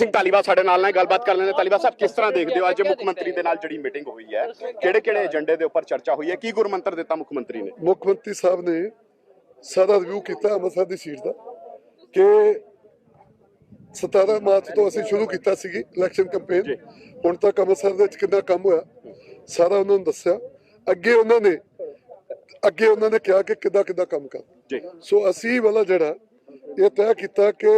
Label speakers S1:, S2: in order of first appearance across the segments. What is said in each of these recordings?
S1: ਸਿੰਘ ਧਾਲੀਵਾਲ ਸਾਡੇ ਨਾਲ ਨੇ ਗੱਲਬਾਤ ਕਰ ਲੈਣੇ ਧਾਲੀਵਾਲ ਸਾਹਿਬ ਕਿਸ ਤਰ੍ਹਾਂ ਦੇਖਦੇ ਹੋ? ਅੱਜ ਮੁੱਖ ਮੰਤਰੀ ਦੇ ਨਾਲ ਜਿਹੜੀ ਮੀਟਿੰਗ ਹੋਈ ਹੈ ਕਿਹੜੇ ਕਿਹੜੇ ਏਜੰਡੇ ਦੇ ਉੱਪਰ ਚਰਚਾ ਹੋਈ ਹੈ? ਕੀ ਗੁਰਮੰਤਰ ਦਿੱਤਾ ਮੁੱਖ ਮੰਤਰੀ ਨੇ?
S2: ਮੁੱਖ ਮੰਤਰੀ ਸਾਹਿਬ ਨੇ ਸਾਰਾ ਰਿਵਿਊ ਕੀਤਾ ਅੰਮ੍ਰਿਤਸਰ ਦੀ ਸੀਟ ਦਾ ਕਿ 17 ਮਾਰਚ ਤੋਂ ਅਸੀਂ ਸ਼ੁਰੂ ਕੀਤਾ ਸੀਗੀ ਇਲੈਕਸ਼ਨ ਕੈਂਪੇਨ ਹੁਣ ਤੱਕ ਅੰਮ੍ਰਿਤਸਰ ਦੇ ਵਿੱਚ ਕਿੰਨਾ ਕੰਮ ਹੋਇਆ ਸਾਰਾ ਉਹਨਾਂ ਨੂੰ ਦੱਸਿਆ। ਅੱਗੇ ਉਹਨਾਂ ਨੇ ਅੱਗੇ ਉਹਨਾਂ ਨੇ ਕਿਹਾ ਕਿ ਕਿੱਦਾਂ ਕਿੱਦਾਂ ਕੰਮ ਕਰ ਸੋ ਅਸੀਂ ਵਾਲਾ ਜਿਹੜਾ ਇਹ ਤੈਅ ਕੀਤਾ ਕਿ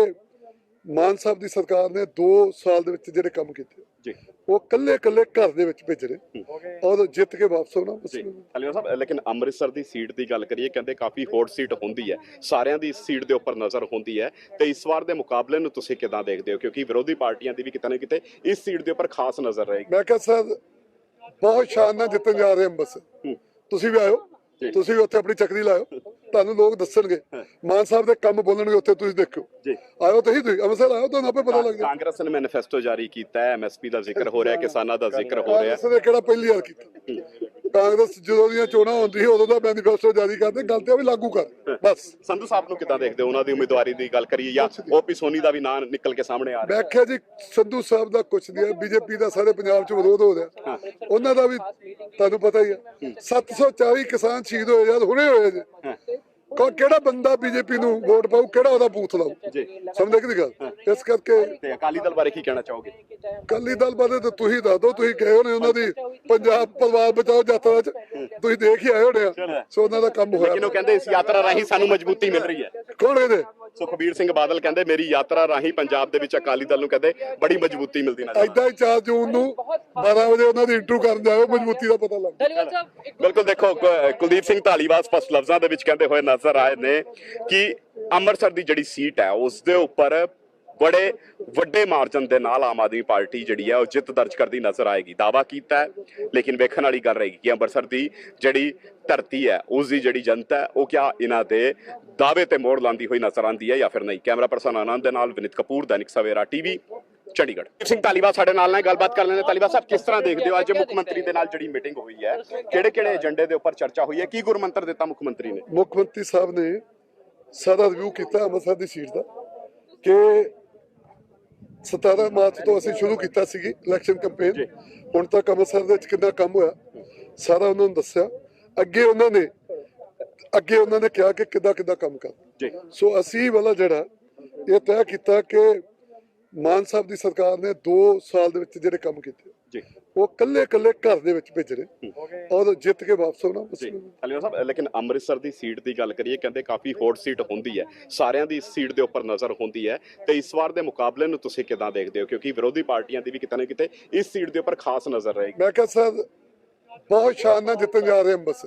S2: ਮਾਨ ਸਾਹਿਬ ਦੀ ਸਰਕਾਰ ਨੇ 2 ਸਾਲ ਦੇ ਵਿੱਚ ਜਿਹੜੇ ਕੰਮ ਕੀਤੇ।
S1: ਜੀ।
S2: ਉਹ ਕੱਲੇ ਕੱਲੇ ਘਰ ਦੇ ਵਿੱਚ ਭੇਜਣੇ ਔਰ ਜਿੱਤ ਕੇ ਵਾਪਸ ਆਉਣਾ
S1: ਧਾਲੀਵਾਲ ਸਾਹਿਬ ਲੇਕਿਨ ਅੰਮ੍ਰਿਤਸਰ ਦੀ ਸੀਟ ਦੀ ਗੱਲ ਕਰੀਏ ਕਹਿੰਦੇ ਕਾਫੀ ਹੌਟ ਸੀਟ ਹੁੰਦੀ ਹੈ। ਸਾਰਿਆਂ ਦੀ ਸੀਟ ਦੇ ਉੱਪਰ ਨਜ਼ਰ ਹੁੰਦੀ ਹੈ। ਤੇ ਇਸ ਵਾਰ ਦੇ ਮੁਕਾਬਲੇ ਨੂੰ ਤੁਸੀਂ ਕਿਦਾਂ ਦੇਖਦੇ ਹੋ? ਕਿਉਂਕਿ ਵਿਰੋਧੀ ਪਾਰਟੀਆਂ ਦੀ ਵੀ ਕਿਤੇ ਨਾ ਕਿਤੇ ਇਸ ਸੀਟ ਦੇ ਉੱਪਰ ਖਾਸ ਨਜ਼ਰ ਰਹੇਗੀ।
S2: ਮੈਂ ਕਿਹਾ ਸਰ ਬਹੁਤ ਸ਼ਾਨ ਨਾਲ ਜਿੱਤਣ ਜਾ ਰਹੇ ਹਾਂ ਬਸ
S1: ਹੂੰ।
S2: ਤੁਸੀਂ ਵੀ ਆਇਓ। ਤੁਸੀਂ ਉੱਥੇ ਆਪਣੀ ਚੱਕਰੀ ਲਾਇਓ। ਤੁਹਾਨੂੰ ਲੋਕ ਦੱਸਣਗੇ। ਮਾਨ ਸਾਹਿਬ ਦੇ ਕੰਮ ਬੋਲਣਗੇ ਉੱਥੇ ਤੁਸੀਂ ਦੇਖਿਓ।
S1: ਜੀ।
S2: ਆਇਓ ਤੁਸੀਂ ਤੁਸੀਂ ਅੰਮ੍ਰਿਤਸਰ ਆਇਓ ਤੁਹਾਨੂੰ ਆਪੇ ਪਤਾ ਲੱਗ ਜਾਏ
S1: ਕਾਂਗਰਸ ਨੇ ਮੈਨੀਫੈਸਟੋ ਜਾਰੀ ਕੀਤਾ ਹੈ ਐਮਐਸਪੀ ਦਾ ਜ਼ਿਕਰ ਹੋ ਰਿਹਾ ਹੈ ਕਿਸਾਨਾਂ ਦਾ ਜ਼ਿਕਰ ਹੋ ਰਿਹਾ। ਹੈ
S2: ਕਾਂਗਰਸ ਨੇ ਕਿਹੜਾ ਪਹਿਲੀ ਵਾਰ ਕੀਤਾ? ਕਾਂਗਰਸ ਜਦੋਂ ਦੀਆਂ ਚੋਣਾਂ ਹੁੰਦੀ ਉਦੋਂ ਦਾ ਮੈਨੀਫੈਸਟੋ ਜਾਰੀ ਕਰਦੇ ਗੱਲ ਤੇ ਵੀ ਲਾਗੂ ਕਰ ਬਸ।
S1: ਸੰਧੂ ਸਾਹਿਬ ਨੂੰ ਕਿਦਾਂ ਦੇਖਦੇ ਉਹਨਾਂ ਦੀ ਉਮੀਦਵਾਰੀ ਦੀ ਗੱਲ ਕਰੀਏ ਜਾਂ ਓਪੀ ਸੋਨੀ ਦਾ ਵੀ ਨਾਂ ਨਿਕਲ ਕੇ ਸਾਹਮਣੇ ਆ ਰਿਹਾ।
S2: ਮੈਂ ਕਿਹਾ ਜੀ ਸੰਧੂ ਸਾਹਿਬ ਦਾ ਕੁਛ ਨਹੀਂ ਹੈ ਬੀਜੇਪੀ ਦਾ ਸਾਰੇ ਪੰਜਾਬ 'ਚ ਵਿਰੋਧ ਹੋ ਰਿਹਾ। ਉਹਨਾਂ ਦਾ ਵੀ ਤੁਹਾਨੂੰ ਪਤਾ ਹੀ ਹੈ 740 ਕਿਸਾਨ ਸ਼ਹੀਦ ਹੋਏ ਯਾਰ ਹੁਣੇ ਹੋਏ ਜੇ। ਕਿਹੜਾ ਬੰਦਾ ਬੀਜੇਪੀ ਨੂੰ ਵੋਟ ਪਾਊ ਕਿਹੜਾ ਉਹਦਾ ਬੂਥ
S1: ਜੀ।
S2: ਸਮਝਦੇ ਕਿ ਗੱਲ? ਇਸ ਕਰਕੇ
S1: ਤੇ ਅਕਾਲੀ ਦਲ ਬਾਰੇ ਕੀ ਕਹਿਣਾ ਚਾਹੋਗੇ?
S2: ਕੱਲੀ ਦਲ ਬਾਰੇ ਤਾਂ ਤੁਸੀਂ ਦੱਸ ਦਿਓ ਤੁਸੀਂ ਗਏ ਹੋਣੇ ਉਹਨਾਂ ਦੀ ਪੰਜਾਬ ਪਰਿਵਾਰ ਬਚਾਓ ਯਾਤਰਾ 'ਚ। ਤੁਸੀਂ ਦੇਖ ਹੀ ਆਏ ਹੋਣੇ ਆ। ਸੋ ਉਹਨਾਂ ਦਾ ਕੰਮ ਹੋਇਆ।
S1: ਲੇਕਿਨ ਉਹ ਕਹਿੰਦੇ ਇਸ ਯਾਤਰਾ ਰਾਹੀਂ ਸਾਨੂੰ ਮਜ਼ਬੂਤੀ ਮਿਲ ਰਹੀ ਹੈ।
S2: ਕੌਣ ਇਹਦੇ
S1: ਸੁਖਬੀਰ ਸਿੰਘ ਬਾਦਲ ਕਹਿੰਦੇ ਮੇਰੀ ਯਾਤਰਾ ਰਾਹੀਂ ਪੰਜਾਬ ਦੇ ਵਿੱਚ ਅਕਾਲੀ ਦਲ ਨੂੰ ਕਹਿੰਦੇ ਬੜੀ ਮਜ਼ਬੂਤੀ ਮਿਲਦੀ ਨਜ਼ਰ ਆ।
S2: ਐਦਾਂ ਹੀ 4 ਜੂਨ ਨੂੰ 12 ਵਜੇ ਉਹਨਾਂ ਦੀ ਇੰਟਰਵਿਊ ਕਰਨ ਜਾਓ ਮਜ਼ਬੂਤੀ ਦਾ ਪਤਾ ਲੱਗ
S3: ਧੰਨਵਾਦ ਸਾਹਿਬ ਇੱਕ
S1: ਬਿਲਕੁਲ ਦੇਖੋ ਕ- ਕੁਲਦੀਪ ਸਿੰਘ ਢਾਲੀਵਾਲ ਸਪਸ਼ਟ ਲਫ਼ਜ਼ਾਂ ਦੇ ਵਿੱਚ ਕਹਿੰਦੇ ਹੋਏ ਨਜ਼ਰ ਆਏ ਨੇ ਕਿ ਅੰਮ੍ਰਿਤਸਰ ਦੀ ਜਿਹੜੀ ਸੀਟ ਹੈ ਉਸ ਦੇ ਉੱਪਰ ਬੜੇ ਵੱਡੇ ਮਾਰਜਨ ਦੇ ਨਾਲ ਆਮ ਆਦਮੀ ਪਾਰਟੀ ਜਿਹੜੀ ਹੈ ਉਹ ਜਿੱਤ ਦਰਜ ਕਰਦੀ ਨਜ਼ਰ ਆਏਗੀ ਦਾਵਾ ਕੀਤਾ ਲੇਕਿਨ ਵੇਖਣ ਵਾਲੀ ਗੱਲ ਰਹੇਗੀ ਕਿ ਅੰਮ੍ਰਿਤਸਰ ਦੀ ਜਿਹੜੀ ਧਰਤੀ ਹੈ, ਉਸ ਦੀ ਜਿਹੜੀ ਜਨਤਾ ਹੈ, ਉਹ ਕਿਆ ਇਹਨਾਂ ਦੇ ਦਾਅਵੇ ਤੇ ਮੋੜ ਲਾਂਦੀ ਹੋਈ ਨਜ਼ਰ ਆਂਦੀ ਹੈ ਜਾਂ ਫਿਰ ਨਹੀਂ? ਕੈਮਰਾ ਪਰਸਨ ਆਨੰਦ ਦੇ ਨਾਲ ਵਿਨਿਤ ਕਪੂਰ, ਦੈਨਿਕ ਸਵੇਰਾ ਟੀਵੀ, ਚੰਡੀਗੜ੍ਹ। ਸਿੰਘ ਧਾਲੀਵਾਲ ਸਾਡੇ ਨਾਲ ਨੇ, ਗੱਲਬਾਤ ਕਰ ਲੈਣੇ ਧਾਲੀਵਾਲ ਸਾਹਿਬ, ਕਿਸ ਤਰ੍ਹਾਂ ਦੇਖਦੇ ਹੋ ਅੱਜ ਮੁੱਖ ਮੰਤਰੀ ਦੇ ਨਾਲ ਜਿਹੜੀ ਮੀਟਿੰਗ ਹੋਈ ਹੈ? ਕਿਹੜੇ ਕਿਹੜੇ ਏਜੰਡੇ ਦੇ ਉੱਪਰ ਚਰਚਾ ਹੋਈ ਹੈ? ਕੀ ਗੁਰਮੰਤਰ ਦਿੱਤਾ ਮੁੱਖ ਮੰਤਰੀ ਨੇ?
S2: ਮੁੱਖ ਮੰਤਰੀ ਸਾਹਿਬ ਨੇ ਸਾਰਾ ਰਿਵਿਊ ਕੀਤਾ ਅੰਮ੍ਰਿਤਸਰ ਦੀ ਸੀਟ ਦਾ ਕਿ 17 ਮਾਰਚ ਤੋਂ ਅਸੀਂ ਸ਼ੁਰੂ ਕੀਤਾ ਸੀਗੀ ਇਲੈਕਸ਼ਨ ਕੈਂਪੇਨ ਹੁਣ ਤੱਕ ਅੰਮ੍ਰਿਤਸਰ ਦੇ ਵਿੱਚ ਕਿੰਨਾ ਕੰਮ ਹੋਇਆ ਸਾਰਾ ਉਹਨਾਂ ਨੂੰ ਦੱਸਿਆ। ਅੱਗੇ ਉਹਨਾਂ ਨੇ ਅੱਗੇ ਉਹਨਾਂ ਨੇ ਕਿਹਾ ਕਿ ਕਿੱਦਾਂ ਕਿੱਦਾਂ ਕੰਮ ਕਰ। ਸੋ ਅਸੀਂ ਵਾਲਾ ਜਿਹੜਾ ਇਹ ਤੈਅ ਕੀਤਾ ਕਿ ਮਾਨ ਸਾਹਿਬ ਦੀ ਸਰਕਾਰ ਨੇ 2 ਸਾਲ ਦੇ ਵਿੱਚ ਜਿਹੜੇ ਕੰਮ ਕੀਤੇ।
S1: ਜੀ।
S2: ਉਹ ਕੱਲੇ ਕੱਲੇ ਘਰ ਦੇ ਵਿੱਚ ਭੇਜਣੇ ਔਰ ਜਿੱਤ ਕੇ ਵਾਪਸ ਆਉਣਾ ਬਸ
S1: ਹਲਿਓ ਸਾਹਿਬ ਲੇਕਿਨ ਅੰਮ੍ਰਿਤਸਰ ਦੀ ਸੀਟ ਦੀ ਗੱਲ ਕਰੀਏ ਕਹਿੰਦੇ ਕਾਫੀ ਹੌਟ ਸੀਟ ਹੁੰਦੀ ਹੈ। ਸਾਰਿਆਂ ਦੀ ਸੀਟ ਦੇ ਉੱਪਰ ਨਜ਼ਰ ਹੁੰਦੀ ਹੈ। ਤੇ ਇਸ ਵਾਰ ਦੇ ਮੁਕਾਬਲੇ ਨੂੰ ਤੁਸੀਂ ਕਿਦਾਂ ਦੇਖਦੇ ਹੋ? ਕਿਉਂਕਿ ਵਿਰੋਧੀ ਪਾਰਟੀਆਂ ਦੀ ਵੀ ਕਿਤੇ ਨਾ ਕਿਤੇ ਇਸ ਸੀਟ ਦੇ ਉੱਪਰ ਖਾਸ ਨਜ਼ਰ ਰਹੇਗੀ।
S2: ਮੈਂ ਕਿਹਾ ਸਰ ਬਹੁਤ ਸ਼ਾਨ ਨਾਲ ਜਿੱਤਣ ਜਾ ਰਹੇ ਹਾਂ। ਬਸ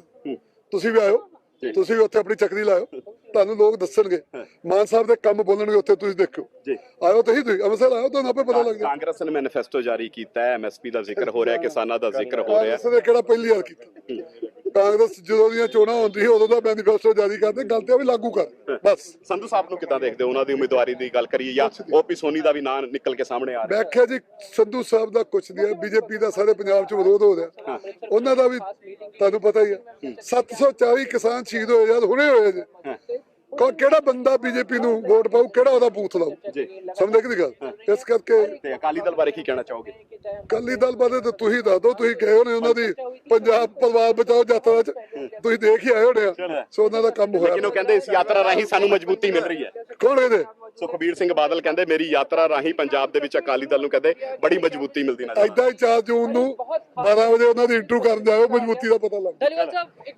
S2: ਤੁਸੀਂ ਵੀ ਆਇਓ। ਤੁਸੀਂ ਉੱਥੇ ਆਪਣੀ ਚੱਕਰੀ ਲਾਇਓ। ਤੁਹਾਨੂੰ ਲੋਕ ਦੱਸਣਗੇ। ਮਾਨ ਸਾਹਿਬ ਦੇ ਕੰਮ ਬੋਲਣਗੇ ਉੱਥੇ ਤੁਸੀਂ ਦੇਖਿਓ।
S1: ਜੀ।
S2: ਆਇਓ ਤੁਸੀਂ ਤੁਸੀਂ ਅੰਮ੍ਰਿਤਸਰ ਆਇਓ ਤੁਹਾਨੂੰ ਆਪੇ ਪਤਾ ਲੱਗ ਜਾਏ
S1: ਕਾਂਗਰਸ ਨੇ ਮੈਨੀਫੈਸਟੋ ਜਾਰੀ ਕੀਤਾ ਹੈ ਐਮਐਸਪੀ ਦਾ ਜ਼ਿਕਰ ਹੋ ਰਿਹਾ ਹੈ। ਕਿਸਾਨਾਂ ਦਾ ਜ਼ਿਕਰ ਹੋ ਰਿਹਾ। ਹੈ
S2: ਕਾਂਗਰਸ ਨੇ ਕਿਹੜਾ ਪਹਿਲੀ ਵਾਰ ਕੀਤਾ? ਕਾਂਗਰਸ ਜਦੋਂ ਦੀਆਂ ਚੋਣਾਂ ਹੁੰਦੀ ਉਦੋਂ ਦਾ ਮੈਨੀਫੈਸਟੋ ਜਾਰੀ ਕਰਦੇ ਗੱਲ ਤੇ ਉਹ ਵੀ ਲਾਗੂ ਕਰ ਬਸ।
S1: ਸੰਧੂ ਸਾਹਿਬ ਨੂੰ ਕਿਦਾਂ ਦੇਖਦੇ ਉਹਨਾਂ ਦੀ ਉਮੀਦਵਾਰੀ ਦੀ ਗੱਲ ਕਰੀਏ ਜਾਂ ਓਪੀ ਸੋਨੀ ਦਾ ਵੀ ਨਾਂ ਨਿਕਲ ਕੇ ਸਾਹਮਣੇ ਆ ਰਿਹਾ।
S2: ਮੈਂ ਕਿਹਾ ਜੀ ਸੰਧੂ ਸਾਹਿਬ ਦਾ ਕੁਛ ਨਹੀਂ ਹੈ ਬੀਜੇਪੀ ਦਾ ਸਾਰੇ ਪੰਜਾਬ 'ਚ ਵਿਰੋਧ ਹੋ ਰਿਹਾ। ਉਹਨਾਂ ਦਾ ਵੀ ਤੁਹਾਨੂੰ ਪਤਾ ਹੀ ਹੈ 740 ਕਿਸਾਨ ਸ਼ਹੀਦ ਹੋਏ ਯਾਰ ਹੁਣੇ ਹੋਏ ਜੇ। ਕੋ ਕਿਹੜਾ ਬੰਦਾ ਬੀਜੇਪੀ ਨੂੰ ਵੋਟ ਪਾਊ? ਕਿਹੜਾ ਉਹਦਾ ਬੂਥ ਲਾਊ?
S1: ਜੀ।
S2: ਸਮਝਦੇ ਗੱਲ? ਇਸ ਕਰਕੇ
S1: ਤੇ ਅਕਾਲੀ ਦਲ ਬਾਰੇ ਕੀ ਕਹਿਣਾ ਚਾਹੋਗੇ?
S2: ਕੱਲੀ ਦਲ ਬਾਰੇ ਤਾਂ ਤੁਸੀਂ ਦੱਸ ਦਿਓ ਤੁਸੀਂ ਗਏ ਹੋਣੇ ਉਹਨਾਂ ਦੀ ਪੰਜਾਬ ਪਰਿਵਾਰ ਬਚਾਓ ਯਾਤਰਾ 'ਚ। ਤੁਸੀਂ ਦੇਖ ਹੀ ਆਏ ਹੋਣੇ ਆ। ਸੋ ਉਹਨਾਂ ਦਾ ਕੰਮ ਹੋਇਆ।
S1: ਲੇਕਿਨ ਉਹ ਕਹਿੰਦੇ ਇਸ ਯਾਤਰਾ ਰਾਹੀਂ ਸਾਨੂੰ ਮਜ਼ਬੂਤੀ ਮਿਲ ਰਹੀ ਹੈ।
S2: ਕੌਣ ਇਹਦੇ
S1: ਸੁਖਬੀਰ ਸਿੰਘ ਬਾਦਲ ਕਹਿੰਦੇ ਮੇਰੀ ਯਾਤਰਾ ਰਾਹੀਂ ਪੰਜਾਬ ਦੇ ਵਿੱਚ ਅਕਾਲੀ ਦਲ ਨੂੰ ਕਹਿੰਦੇ ਬੜੀ ਮਜ਼ਬੂਤੀ ਮਿਲਦੀ ਨਜ਼ਰ
S2: ਐਦਾਂ ਹੀ 4 ਜੂਨ ਨੂੰ 12 ਵਜੇ ਉਹਨਾਂ ਦੀ ਇੰਟਰਵਿਊ ਕਰਨ ਜਾਓ ਮਜ਼ਬੂਤੀ ਦਾ ਪਤਾ ਲੱਗ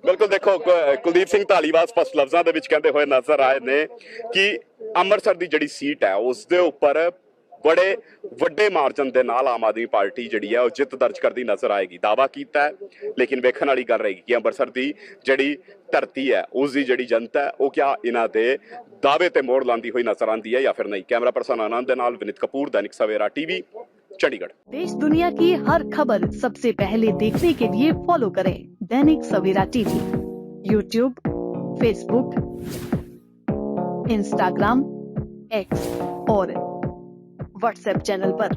S1: ਬਿਲਕੁਲ ਦੇਖੋ ਕੁਲਦੀਪ ਸਿੰਘ ਢਾਲੀਵਾਲ ਸਪਸ਼ਟ ਲਫ਼ਜ਼ਾਂ ਦੇ ਵਿੱਚ ਕਹਿੰਦੇ ਹੋਏ ਨਜ਼ਰ ਆਏ ਨੇ ਕਿ ਅੰਮ੍ਰਿਤਸਰ ਦੀ ਜਿਹੜੀ ਸੀਟ ਹੈ ਉਸ ਦੇ ਉੱਪਰ ਬੜੇ ਵੱਡੇ ਮਾਰਜਨ ਦੇ ਨਾਲ ਆਮ ਆਦਮੀ ਪਾਰਟੀ ਜਿਹੜੀ ਹੈ ਉਹ ਜਿੱਤ ਦਰਜ ਕਰਦੀ ਨਜ਼ਰ ਆਏਗੀ। ਦਾਵਾ ਕੀਤਾ ਹੈ ਲੇਕਿਨ ਵੇਖਣ ਵਾਲੀ ਗੱਲ ਰਹੇਗੀ ਕਿ ਅੰਮ੍ਰਿਤਸਰ ਦੀ ਜਿਹੜੀ ਧਰਤੀ ਹੈ ਉਸ ਦੀ ਜਿਹੜੀ ਜਨਤਾ ਹੈ ਉਹ ਕਿਆ ਇਹਨਾਂ ਦੇ ਦਾਅਵੇ ਤੇ ਮੋੜ ਲਾਂਦੀ ਹੋਈ ਨਜ਼ਰ ਆਂਦੀ ਹੈ ਜਾਂ ਫਿਰ ਨਹੀਂ ਕੈਮਰਾ ਪਰਸਨ ਆਨੰਦ ਦੇ ਨਾਲ ਵਿਨਿਤ ਕਪੂਰ ਦੈਨਿਕ ਸਵੇਰਾ ਟੀਵੀ चंडीगढ़
S4: देश दुनिया की हर खबर सबसे पहले देखने के लिए फॉलो करें Dainik Savera TV YouTube Facebook Instagram X और व्हाट्सएप चैनल पर।